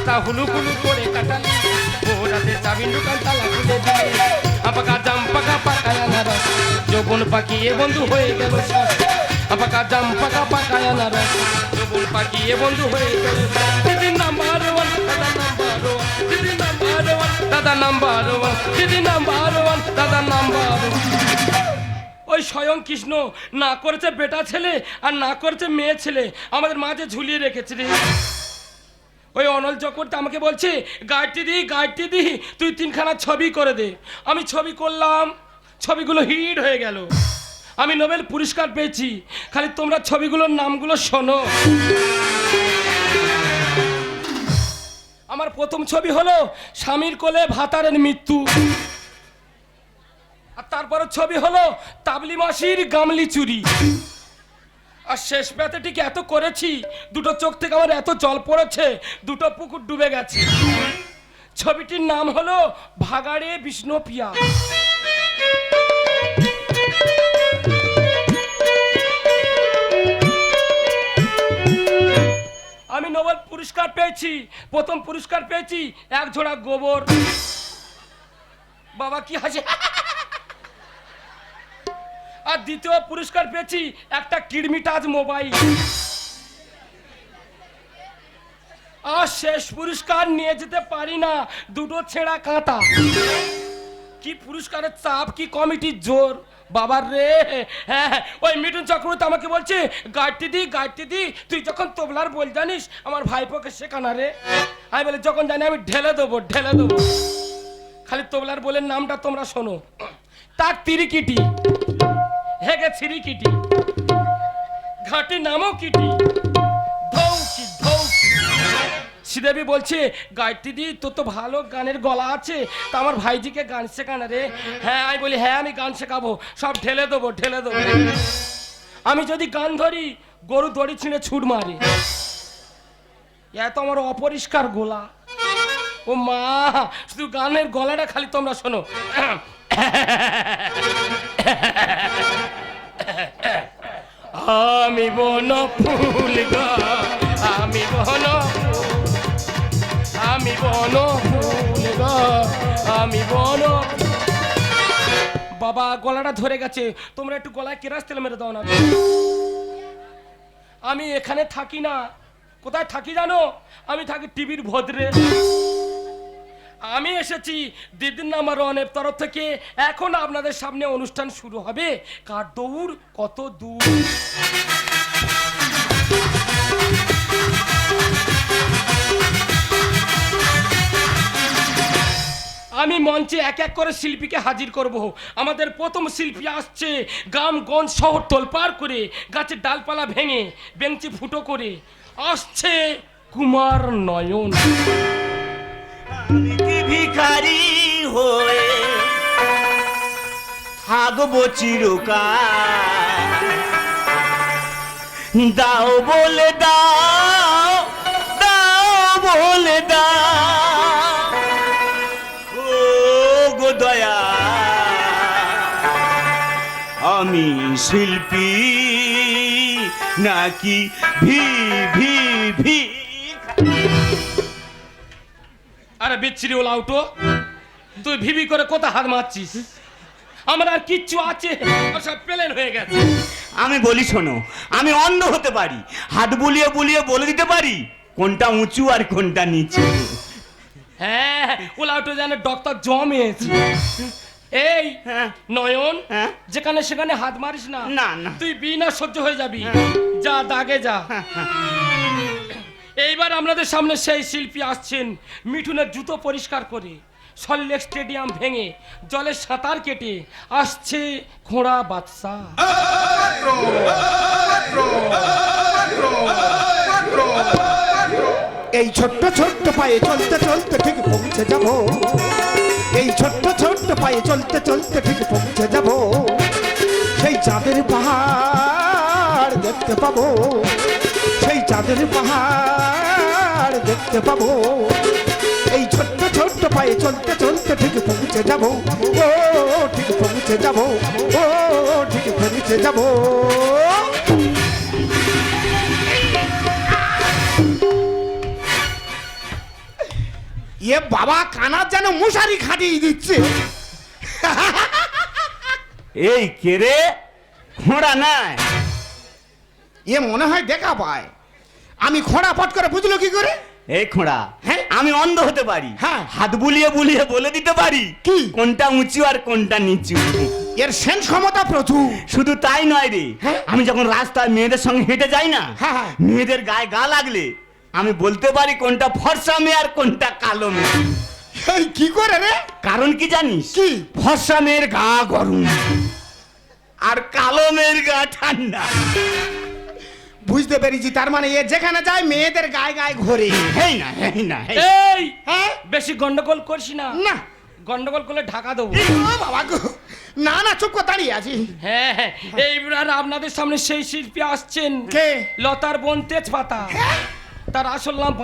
রাতটা Hulu Hulu করে কাটালি। ও রাতে চাবিন দোকান তালা খুলে আপাকা জাম পাকা যৌবন পাকিয়ে বন্ধু হয়ে গেল আপাকা জাম পাকা যৌবন পাকিয়ে বন্ধু হয়ে গেল দাদা নাম্বার ওয়ান, দিদি নাম্বার ওয়ান। দাদা নাম্বার ওয়ান, দিদি নাম্বার ওয়ান। দাদা নাম্বার ওই স্বয়ং কৃষ্ণ, না করেছে বেটা ছেলে আর না করেছে মেয়ে ছেলে। আমাদের মাঝে ঝুলিয়ে রেখেছে রে। অনল চক্রবর্তী আমাকে বলছে গাইডটি দি গাইডটি দি তুই তিনখানা ছবি করে দে। আমি ছবি করলাম, ছবিগুলো হিট হয়ে গেল। আমি নোবেল পুরস্কার পেয়েছি, খালি তোমরা ছবিগুলোর নামগুলো শোনো। আমার প্রথম ছবি হলো স্বামীর কোলে ভাতারের মৃত্যু। আর তারপরে ছবি হলো তাবলি মাসির গামলি চুরি। আর শেষ ঠিক এত করেছি, দুটো চোখ থেকে আমার এত জল পড়েছে, দুটো পুকুর ডুবে গেছে। ছবিটির নাম হলো ভাগাড়ে বিষ্ণু বিষ্ণুপিয়া আমি নোবেল পুরস্কার পেয়েছি, প্রথম পুরস্কার পেয়েছি, এক ঝোড়া গোবর। বাবা, কি হাসে। আর দ্বিতীয় পুরস্কার পেয়েছি একটা কিডমিটাজ মোবাইল। আর শেষ পুরস্কার নিয়ে যেতে পারি না দুটো ছেঁড়া কাঁটা। কি পুরস্কারের চাপ কি কমিটির জোর। বাবার রে হ্যাঁ হ্যাঁ, ওই মিঠুন চক্রবর্তী আমাকে বলছে গাড়টি দি গাড়টি দি তুই যখন তবলার বল জানিস আমার ভাইপোকে শেখানা রে। আমি বলে যখন জানি আমি ঢেলে দেবো ঢেলে দেবো। খালি তবলার বলের নামটা তোমরা শোনো। তার তিরিকিটি। হেগে ছিরিকিটি ঘাটি নামও কিটি। ধৌকি ধৌকি শ্রীদেবী বলছে, গায়ত্রী দি, তোর তো ভালো গানের গলা আছে। তা আমার ভাইজিকে গান শেখানো রে। হ্যাঁ আমি বলি হ্যাঁ আমি গান শেখাবো। সব ঢেলে দেবো ঢেলে দেবো। আমি যদি গান ধরি, গরু দড়ি ছিঁড়ে ছুট মারে। এত আমার অপরিষ্কার গোলা। ও মা, শুধু গানের গলাটা খালি তোমরা শোনো। আমি বন ফুল আমি বন আমি বন ফুল আমি বন বাবা, গলাটা ধরে গেছে। তোমরা একটু গলায় কেরাস তেল মেরে দাও না। আমি এখানে থাকি না। কোথায় থাকি জানো? আমি থাকি টিভির ভদ্রে। আমি এসেছি দিদির নামার অনেক তরফ থেকে, এখন আপনাদের সামনে অনুষ্ঠান শুরু হবে। কার দৌড়? কত দূর? আমি মঞ্চে এক এক করে শিল্পীকে হাজির করব। আমাদের প্রথম শিল্পী আসছে গ্রামগঞ্জ শহর তোলপার করে, গাছের ডালপালা ভেঙে, বেঞ্চি ফুটো করে। আসছে কুমার নয়ন। ভিখারি হয়ে থাকব চিরকাল। দাও বলে দাও দাও বলে দাও। গো দয়া, আমি শিল্পী, নাকি ভি ভি ভি? আরে বিচ্ছিরি ওলা উঠো। তুই ভিবি করে কোথা হাত মারছিস? আমার আর কিচ্ছু আছে। সব প্লেন হয়ে গেছে। আমি বলি শোনো আমি অন্ধ হতে পারি। হাত বুলিয়ে বুলিয়ে বলে দিতে পারি কোনটা উঁচু আর কোনটা নিচু। হ্যাঁ ওলা উঠো যেন ডক্টর জমেছে এই হ্যাঁ। নয়ন হ্যাঁ? যেখানে সেখানে হাত মারিস না না, না। তুই বিনা সহ্য হয়ে যাবি। হ্যাঁ। যা দাগে যা। এইবার আপনাদের সামনে সেই শিল্পী আসছেন মিঠুনের জুতো পরিষ্কার করে। সল্লেক স্টেডিয়াম ভেঙে জলে সাঁতার কেটে আসছে ঘোড়া বাদশা এই ছোট্ট ছোট্ট পায়ে চলতে চলতে ঠিক পৌঁছে যাব। এই ছোট্ট ছোট্ট পায়ে চলতে চলতে ঠিক পৌঁছে যাব। সেই চাঁদের পাহাড় দেখতে পাবো। চাঁদের পাহাড় দেখতে পাবো। এই ছোট্ট ছোট্ট পায়ে চলতে চলতে ঠিক পৌঁছে যাব। ও ঠিক পৌঁছে যাব। ও ঠিক পৌঁছে যাব। এ বাবা কানার যেন মশারি খাটিয়ে দিচ্ছে। এই কে রে? খোঁড়া নাই। এ মনে হয় দেখা পায়। আমি খোঁড়া পট করে বুঝলো কি করে এই খোঁড়া হ্যাঁ? আমি অন্ধ হতে পারি হ্যাঁ। হাত বুলিয়ে বুলিয়ে বলে দিতে পারি কি? কোনটা উঁচু আর কোনটা নিচু এর সেন ক্ষমতা প্রচুর শুধু তাই নয় রে হ্যাঁ? আমি যখন রাস্তায় মেয়েদের সঙ্গে হেঁটে যাই না হ্যাঁ, হ্যাঁ। মেয়েদের গায়ে গা লাগলে আমি বলতে পারি কোনটা ফর্সা মেয়ে আর কোনটা কালো মেয়ে কি করে রে কারণ কি জানিস কি? ফর্সা মেয়ের গা গরম আর কালো মেয়ের গা ঠান্ডা বুঝতে পেরেছি তার মানে এ যেখানে যায় মেয়েদের গায়ে গায়ে ঘোরে। হেই না হেই না হেই। এই! হ্যাঁ? বেশি গন্ডগোল করছি না। না। গন্ডগোল করলে ঢাকা দেবো। ও বাবা গো। না না চুপ করে দাঁড়িয়ে আছি। হ্যাঁ হ্যাঁ। এইবার আপনাদের সামনে সেই শিল্পী আসছেন। কে? লতার বোন তেজপাতা। তার আসল নাম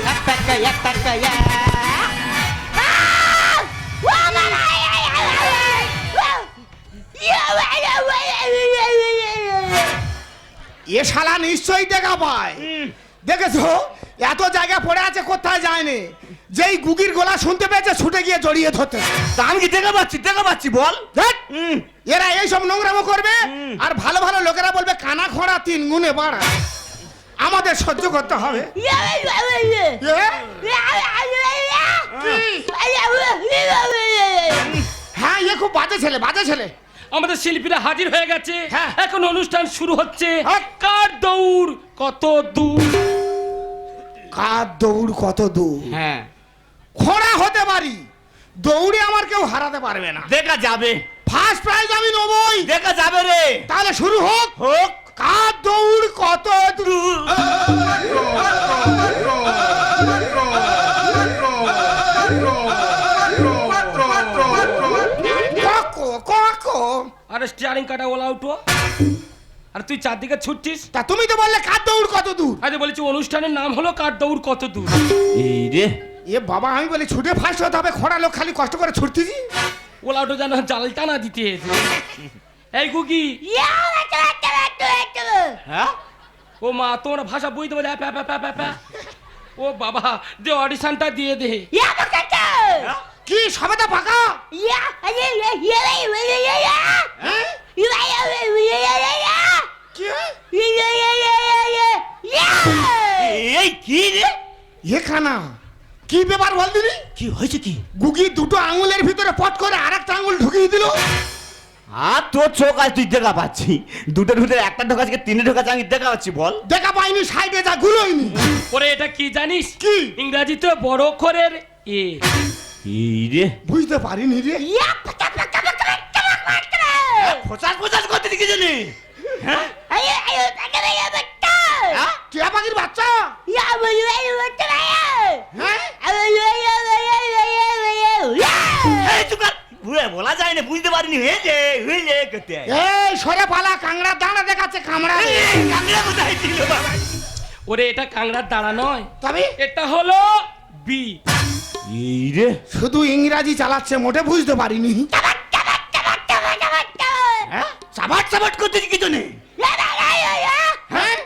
বাঁশ পাতা এ শালা নিশ্চয়ই দেখা পায়। দেখেছ? এত জায়গা পড়ে আছে কোথায় যায়নি? যেই গুগির গলা শুনতে পেয়েছে ছুটে গিয়ে জড়িয়ে ধরতে। তা আমি কি দেখা পাচ্ছি? দেখা পাচ্ছি বল! এরা এইসব নোংরামো করবে আর ভালো ভালো লোকেরা বলবে কানা খোঁড়া তিন গুণে বাড়া আমাদের সহ্য করতে হবে। হ্যাঁ এ খুব বাজে ছেলে বাজে ছেলে। আমাদের শিল্পীরা হাজির হয়ে গেছে। হ্যাঁ। এখন অনুষ্ঠান শুরু হচ্ছে। হ্যাঁ। কার দৌড় কত দূর? কার দৌড় কত দূর? হ্যাঁ। খোঁড়া হতে পারি দৌড়ে আমার কেউ হারাতে পারবে না। দেখা যাবে। ফার্স্ট প্রাইজ আমি নেবই। দেখা যাবে রে। তাহলে শুরু হোক। হোক। কার দৌড় কত দূর? আরে স্টিয়ারিং কাটা ওলা উঠো আর তুই চারদিকে ছুটছিস? তা তুমি তো বললে কার দৌড় কত দূর? আরে বলেছি অনুষ্ঠানের নাম হলো কার দৌড় কত দূর। এই রে। এ বাবা আমি বলি ছুটে ফার্স্ট হতে হবে খোঁড়া লোক খালি কষ্ট করে ছুটতেছি ওলা উঠো যেন জালটা না দিতে। এই কুকি। হ্যাঁ ও মা তোমরা ভাষা বুঝতে পারছে প্যা প্যা প্যা প্যা প্যা ও বাবা দে অডিশনটা দিয়ে দে কি সবেদা ফাঁকা কি এই কি রে এ খানা কি ব্যাপার বল দিনি কি হয়েছে কি গুগি দুটো আঙুলের ভিতরে পট করে আরেকটা আঙুল ঢুকিয়ে দিল আর তোর চোখ আজ তুই দেখা পাচ্ছি দুটো ভিতরে একটা ঢোকা থেকে তিনে ঢোকা আমি দেখা পাচ্ছি বল দেখা পাইনি সাইডে যা গুলোইনি ওরে এটা কি জানিস কি? ইংরাজিতে বড় অক্ষরের এ এই রে বুঝতে পারিনি রে ফোচাস ফোচাস করতে কি জানি হ্যাঁ হ্যাঁ? টিয়া পাখির বাচ্চা হ্যাঁ বলা যায় না বুঝতে পারিনি। হয়েছে হয়েছে করতে হয়। এই সরে পালা কাংড়া দাঁড়া দেখাচ্ছে কামড়া কাকড়া কোথায় ছিল বাবা? ওরে এটা কাংড়ার দাঁড়া নয়। তবে? এটা হলো বি। এই রে। শুধু ইংরাজি চালাচ্ছে মোটে বুঝতে পারিনি। হ্যাঁ? সাবাট সাবাট করতে কি জন্য? হ্যাঁ?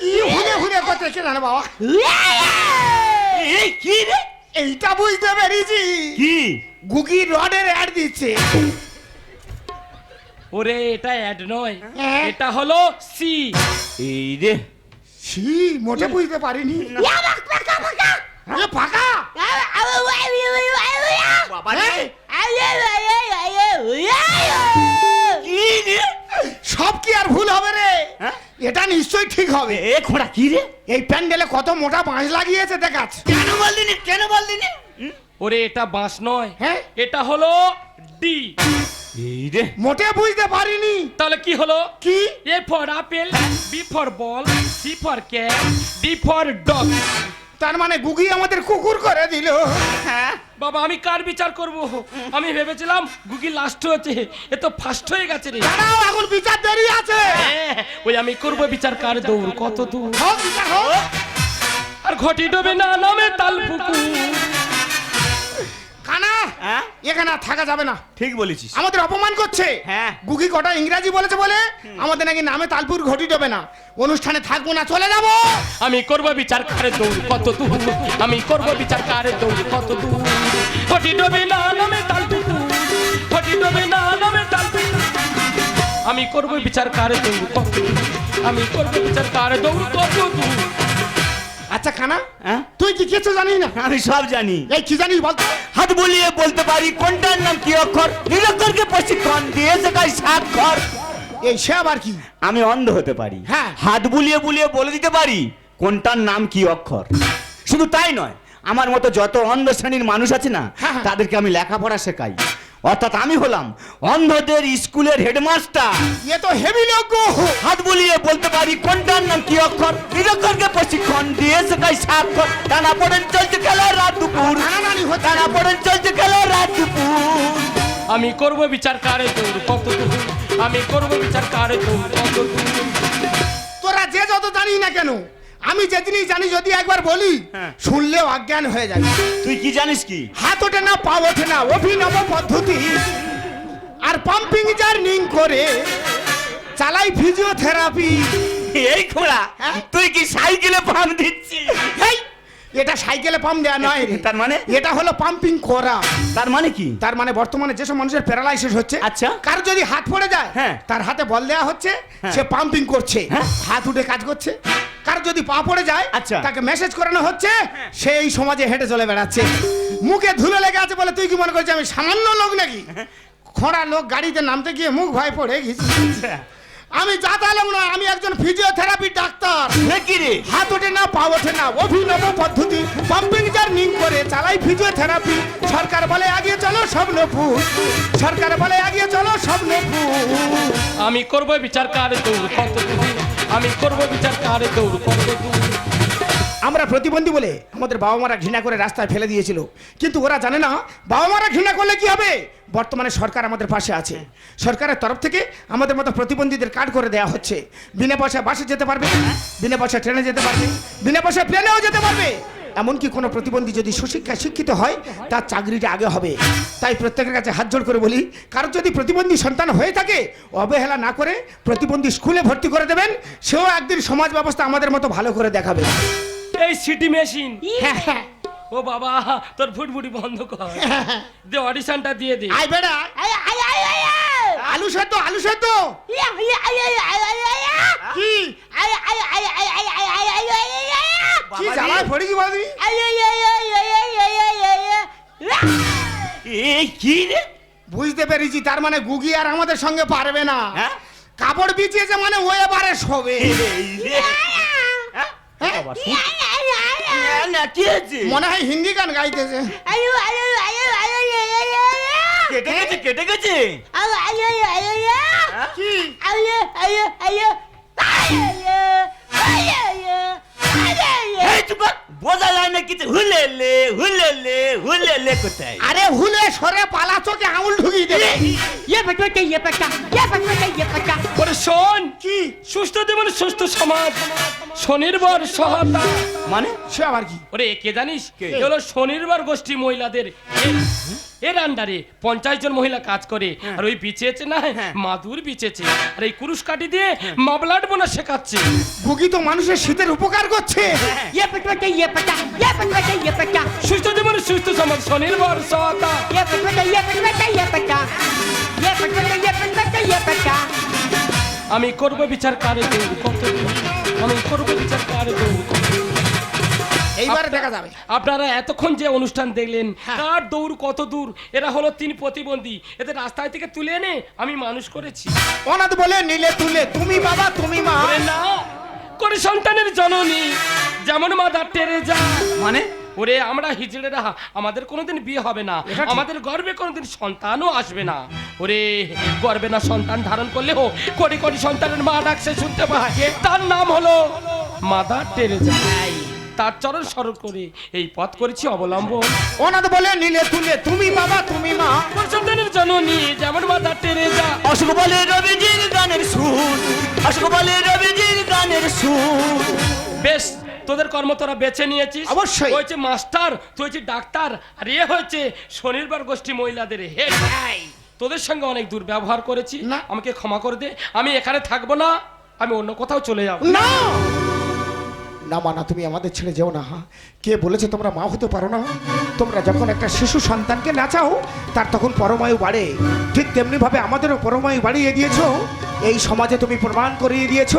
কি হুড়ে হুড়ে করতে কে জানে বাবা? এই কি রে? এইটা বুঝতে পেরেছি। কি? গুগি রডের অ্যাড দিচ্ছে। ওরে এটা অ্যাড নয়। হ্যাঁ। এটা হলো সি এই রে। সি মোটে বুঝতে পারিনি। এ ফাঁকা। বাবা? রে? সব কি আর ভুল হবে রে? হ্যাঁ? এটা নিশ্চয়ই ঠিক হবে। এ খোঁড়া কি রে? এই প্যান্ডেলে কত মোটা বাঁশ লাগিয়েছে দেখাচ্ছে কেন বলদিনি কেন বলদিনি ওরে এটা বাঁশ নয়। হ্যাঁ? এটা হলো ডি। এই রে। মোটে বুঝতে পারিনি। তাহলে কি হলো? কি? A for apple B for ball C for cat D for dog. তার মানে গুগি আমাদের কুকুর করে দিল। হ্যাঁ? বাবা আমি কার বিচার করব? আমি ভেবেছিলাম গুগি লাস্ট হয়েছে। এ তো ফার্স্ট হয়ে গেছে রে। দাঁড়াও এখন বিচার দেরি আছে। হ্যাঁ, ওই আমি করব বিচার কার দৌড়? কত দূর? হোক বিচার হোক আর ঘটি ডোবে না নামে তাল পুকুর। কানা হ্যাঁ? এখানে আর থাকা যাবে না। ঠিক বলেছিস। আমাদের অপমান করছে। হ্যাঁ। গুগি কটা ইংরাজি বলেছে বলে? আমাদের নাকি নামে তালপুর ঘটি দেবে না। অনুষ্ঠানে থাকব না চলে যাব। আমি করব বিচার কারে দৌড় কত দূর? আমি করব বিচার কারে দৌড় কত দূর? ঘটি ডোবে না নামে তাল পুকুর ঘটি ডোবে না নামে তাল পুকুর আমি করব বিচার কারে দৌড় কত দূর? আমি করব বিচার কারে দৌড় কত দূর? আচ্ছা কানা হ্যাঁ? তুই কি কিছু জানিস না? আমি সব জানি। এই কি জানিস বলতো হাত বুলিয়ে বলতে পারি কোনটার নাম কি অক্ষর? নিরক্ষরকে প্রশিক্ষণ দিয়ে শেখাই স্বাক্ষর। এই সে আবার কি? আমি অন্ধ হতে পারি। হ্যাঁ। হাত বুলিয়ে বুলিয়ে বলে দিতে পারি কোনটার নাম কি অক্ষর? শুধু তাই নয় আমার মতো যত অন্ধ শ্রেণির মানুষ আছে না হ্যাঁ, হ্যাঁ। তাদেরকে আমি লেখাপড়া শেখাই। অর্থাৎ আমি হলাম অন্ধদের স্কুলের হেডমাস্টার। এ তো হেভি লোক। হাত বুলিয়ে বলতে পারি কোনটার নাম কি অক্ষর? নিরক্ষরকে প্রশিক্ষণ দিয়ে শেখাই স্বাক্ষর। টানা পড়েন চলছে খেলা রাত দুপুর। টানা পড়েন চলছে খেলা রাত দুপুর আমি করব বিচার কারে দৌড় কত দূর? আমি করব বিচার কারে দৌড় কত দূর? তোরা যে যত জানি না কেন আমি যে জিনিস জানি যদি একবার বলি হ্যাঁ। শুনলেও অজ্ঞান হয়ে যায় তুই কি জানিস কি হাত ওঠে না পা ওঠে না অভিনব পদ্ধতি আর পাম্পিং জার্নিং করে চালাই ফিজিওথেরাপি এই খোড়া হ্যাঁ? তুই কি সাইকেলে পাম দিচ্ছিস এই এটা সাইকেলে পাম্প দেওয়া নয় রে। তার মানে? এটা হলো পাম্পিং করা তার মানে কি তার মানে বর্তমানে যেসব মানুষের প্যারালাইসিস হচ্ছে আচ্ছা। কার যদি হাত পড়ে যায় হ্যাঁ। তার হাতে বল দেওয়া হচ্ছে হ্যাঁ। সে পাম্পিং করছে হ্যাঁ। হাত উঠে কাজ করছে কার যদি পা পড়ে যায় আচ্ছা। তাকে মেসেজ করানো হচ্ছে সে এই সমাজে হেঁটে চলে বেড়াচ্ছে। মুখে ধুলো লেগে আছে বলে তুই কি মনে করছিস আমি সামান্য লোক নাকি? খোঁড়া লোক গাড়িতে নামতে গিয়ে মুখ ভয় পড়ে গেছি। আমি যাতা লোক নয় আমি একজন ফিজিওথেরাপি ডাক্তার সে কি রে? হাত ওঠে না পা ওঠে না অভিনব পদ্ধতি। পাম্পিং জার্নিং করে চালাই ফিজিওথেরাপি সরকার বলে এগিয়ে চলো সব স্বপ্নপুর। সরকার বলে এগিয়ে চলো সব স্বপ্নপুর। আমি করব বিচার কারে কত আমি করব বিচার কারে দৌড়, করব আমরা প্রতিবন্ধী বলে আমাদের বাবা মারা ঘৃণা করে রাস্তায় ফেলে দিয়েছিল। কিন্তু ওরা জানে না বাবা মারা ঘৃণা করলে কি হবে? বর্তমানে সরকার আমাদের পাশে আছে। সরকারের তরফ থেকে আমাদের মতো প্রতিবন্ধীদের কার্ড করে দেওয়া হচ্ছে। বিনা পয়সা বাসে যেতে পারবে, বিনা পয়সা ট্রেনে যেতে পারবে, বিনা পয়সা প্লেনেও যেতে পারবে। এমনকি কোনো প্রতিবন্ধী যদি সুশিক্ষায় শিক্ষিত হয় তার চাকরিটা আগে হবে। তাই প্রত্যেকের কাছে হাত জোড় করে বলি কারও যদি প্রতিবন্ধী সন্তান হয়ে থাকে অবহেলা না করে প্রতিবন্ধী স্কুলে ভর্তি করে দেবেন সেও একদিন সমাজ ব্যবস্থা আমাদের মতো ভালো করে দেখাবে। এই সিটি মেশিন। হ্যাঁ হ্যাঁ। ও বাবা তোর ফুটফুটি বন্ধ কর। দে অডিশনটা দিয়ে দে। আই বেড়া। আলু সেদ্ধ আলু সেদ্ধ কি কি জ্বালায় পড়েছি বাদি এই কি রে বুঝতে পেরেছি তার মানে গুগি আর আমাদের সঙ্গে পারবে না হ্যাঁ? কাপড় বিছিয়েছে মানে ও এবারে শোবে হ্যাঁ? হ্যাঁ? কি মনে হয় হিন্দি গান গাইতেছে কেটে গেছে কেটে গেছে হ্যাঁ? কি। বোঝা যায় না কিছু হুলেলে হুলেলে হুলেলে কোথায় আরে ভুলে সরে পালা চোখে আঙুল ঢুকিয়ে দেবে ওরে শোন কি সুস্থ জীবন সুস্থ সমাজ স্বনির্ভর সহায়তা মানে সে আবার কি ওরে কে জানিস কে? হলো স্বনির্ভর গোষ্ঠী মহিলাদের এর আন্ডারে পঞ্চাশ জন মহিলা কাজ করে। আর ওই বিচেছে না মাদুর বিচেছে আর এই কুরুশ কাটি দিয়ে মাবলাট বোনা শেখাচ্ছে। গুগি তো মানুষের শীতের উপকার করছে। সুস্থ জীবন সুস্থ সমাজ স্বনির্ভর সহায়তা আমি করব বিচার কারে দৌড় কত আমি করব বিচার কারে দৌড় কত। এইবারে দেখা যাবে। আপনারা এতক্ষণ যে অনুষ্ঠান দেখলেন কার দৌড় কত দূর? এরা হলো তিন প্রতিবন্ধী। এদের রাস্তায় থেকে তুলে এনে আমি মানুষ করেছি। অনাথ বলে নিলে তুলে তুমি বাবা তুমি মা। ওরে না করে সন্তানের জননী যেমন মাদার টেরেজা। মানে? ওরে আমরা হিজড়ে হিজড়েরা আমাদের কোনোদিন বিয়ে হবে না। আমাদের গর্বে কোনোদিন সন্তানও আসবে না। ওরে গর্বে না সন্তান ধারণ করলেও কোটি কোটি সন্তানের মা ডাকছে শুনতে পায়। তার নাম হলো মাদার টেরেজা। তার চরণ স্মরণ করে এই পথ করেছি অবলম্বন। ওনাদ বলে নিলে তুলে তুমি বাবা তুমি মা। সন্তানের জননী যেমন মাতা টেরেজা অশোক বলে রবিজির গানের সুর অশোক বলে রবিজির গানের সুর। বেশ তোদের কর্ম তোরা বেছে নিয়েছিস। অবশ্যই। হয়েছে মাস্টার তুই হচ্ছে ডাক্তার আর এ হচ্ছে শনিবার গোষ্ঠী মহিলাদের হেড। তোদের সঙ্গে অনেক দুর্ব্যবহার করেছি। না। আমাকে ক্ষমা করে দে। আমি এখানে থাকব না আমি অন্য কোথাও চলে যাব। না! না মা না তুমি আমাদের ছেড়ে যেও না কে বলেছে তোমরা মা হতে পারো না? তোমরা যখন একটা শিশু সন্তানকে নাচাও, তার তখন পরমায়ু বাড়ে। ঠিক তেমনিভাবে আমাদেরও পরমায়ু বাড়িয়ে দিয়েছ। এই সমাজে তুমি প্রমাণ করিয়ে দিয়েছ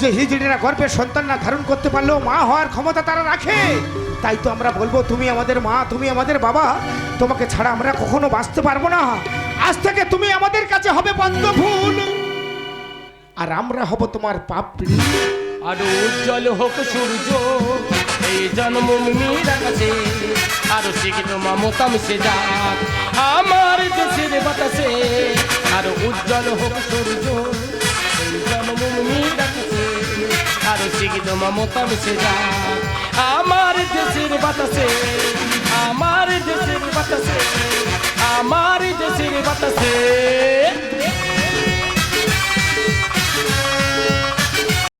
যে হিজড়িরা গর্ভের সন্তান না ধারণ করতে পারলেও মা হওয়ার ক্ষমতা তারা রাখে। তাই তো আমরা বলব, তুমি আমাদের মা, তুমি আমাদের বাবা, তোমাকে ছাড়া আমরা কখনো বাঁচতে পারব না। আজ থেকে তুমি আমাদের কাছে হবে বন্ধফুল আর আমরা হব তোমার পাপড়ি। আরও উজ্জ্বল হোক সূর্য। এই জন্ম মিমির আকাশে আরও শিখিত মমতা মিশে যাক আমার দেশের বাতাসে আরও উজ্জ্বল হোক সূর্য। এই জন্ম মিমির আকাশে আরও শিখিত মমতা মিশে যাক আমার দেশের বাতাসে, আমার দেশের বাতাসে, আমার দেশের বাতাসে।